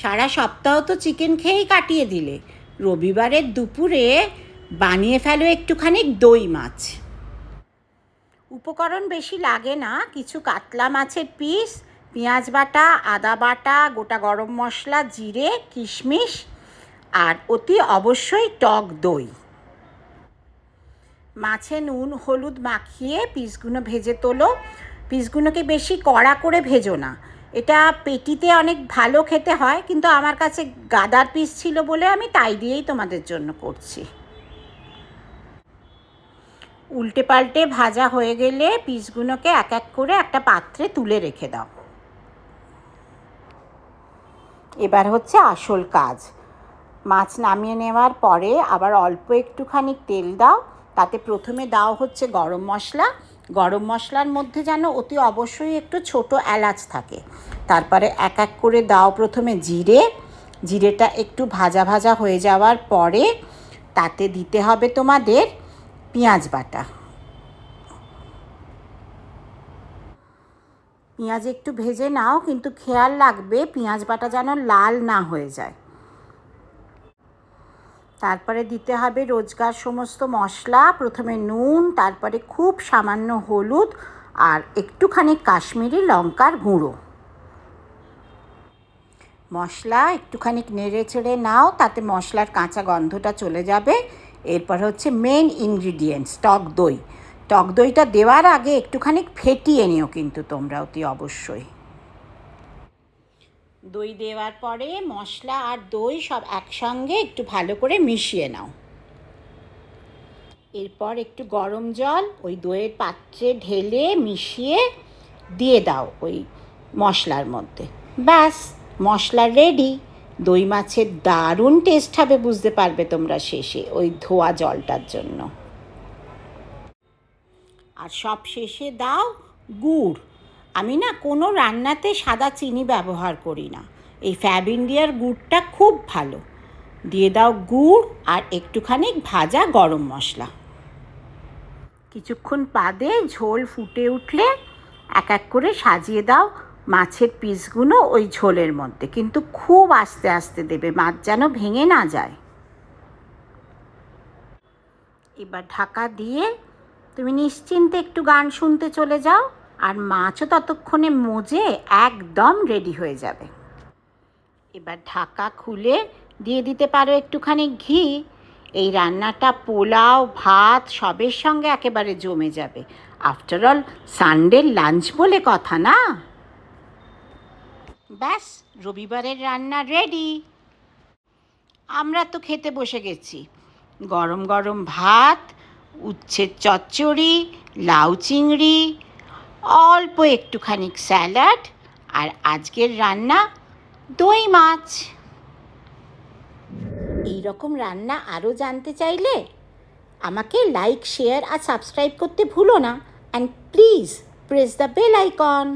সারা সপ্তাহ তো চিকেন খেয়েই কাটিয়ে দিলে। রবিবারের দুপুরে বানিয়ে ফেলো একটুখানি দই মাছ। উপকরণ বেশি লাগে না, কিছু কাতলা মাছের পিস, পেঁয়াজ বাটা, আদা বাটা, গোটা গরম মশলা, জিরে, কিশমিশ, আর অতি অবশ্যই টক দই। মাছে নুন, হলুদ মাখিয়ে পিসগুলো ভেজে তোলো। পিসগুলোকে বেশি কড়া করে ভেজো না। এটা পেটিতে অনেক ভালো খেতে হয়, কিন্তু আমার কাছে গাদার পিস ছিল বলে আমি তাই দিয়েই তোমাদের জন্য করছি। উল্টে পাল্টে ভাজা হয়ে গেলে পিসগুলোকে এক এক করে একটা পাত্রে তুলে রেখে দাও। এবার হচ্ছে আসল কাজ। মাছ নামিয়ে নেওয়ার পরে আবার অল্প একটুখানি তেল দাও, তাতে প্রথমে দাও হচ্ছে গরম মশলা গরম মশলার মধ্যে যেন অতি অবশ্যই একটু ছোট এলাচ থাকে। তারপরে এক এক করে দাও প্রথমে জিরে। জিরেটা একটু ভাজা ভাজা হয়ে যাওয়ার পরে তাতে দিতে হবে তোমাদের পেঁয়াজ বাটা। পেঁয়াজ একটু ভেজে নাও, কিন্তু খেয়াল রাখবে পেঁয়াজ বাটা যেন লাল না হয়ে যায়। তারপরে দিতে হবে রোজকার সমস্ত মশলা, প্রথমে নুন, তারপরে খুব সামান্য হলুদ আর একটুখানি কাশ্মীরি লঙ্কার গুঁড়ো। মশলা একটুখানি নেড়ে চেড়ে নাও, তাতে মশলার কাঁচা গন্ধটা চলে যাবে। এরপর হচ্ছে মেন ইনগ্রিডিয়েন্টস টক দই। টক দইটা দেওয়ার আগে একটুখানি ফেটিয়ে নিও কিন্তু তোমরা অতি অবশ্যই। দই দেওয়ার পরে মশলা আর দই সব একসঙ্গে একটু ভালো করে মিশিয়ে নাও। এরপর একটু গরম জল ওই দইয়ের পাত্রে ঢেলে মিশিয়ে দিয়ে দাও ওই মশলার মধ্যে। ব্যাস, মশলা রেডি দই মাছের দারুণ টেস্ট হবে, বুঝতে পারবে তোমরা শেষে ওই ধোয়া জলটার জন্য। আর সব শেষে দাও গুড়। আমি না কোনো রান্নাতে সাদা চিনি ব্যবহার করি না। এই ফ্যাব ইন্ডিয়ার গুড়টা খুব ভালো। দিয়ে দাও গুড় আর একটুখানি ভাজা গরম মশলা। কিছুক্ষণ বাদে ঝোল ফুটে উঠলে এক এক করে সাজিয়ে দাও মাছের পিসগুলো ওই ঝোলের মধ্যে। কিন্তু খুব আস্তে আস্তে দেবে, মাছ যেন ভেঙে না যায়। এবার ঢাকা দিয়ে তুমি নিশ্চিন্তে একটু গান শুনতে চলে যাও। আর মাছও ততক্ষণে মজে একদম রেডি হয়ে যাবে। এবার ঢাকা খুলে দিয়ে দিতে পারো একটুখানি ঘি। এই রান্নাটা পোলাও, ভাত সবের সঙ্গে একেবারে জমে যাবে। আফটার অল সানডের লাঞ্চ বলে কথা না? ব্যাস, রবিবারের রান্না রেডি আমরা তো খেতে বসে গেছি। গরম গরম ভাত উচ্ছের চচ্চড়ি, লাউ চিংড়ি অল্প একটুখানি স্যালাড আর আজকের রান্না দই মাছ। এই রকম রান্না আরও জানতে চাইলে আমাকে লাইক শেয়ার আর সাবস্ক্রাইব করতে ভুলো না। And please press the bell icon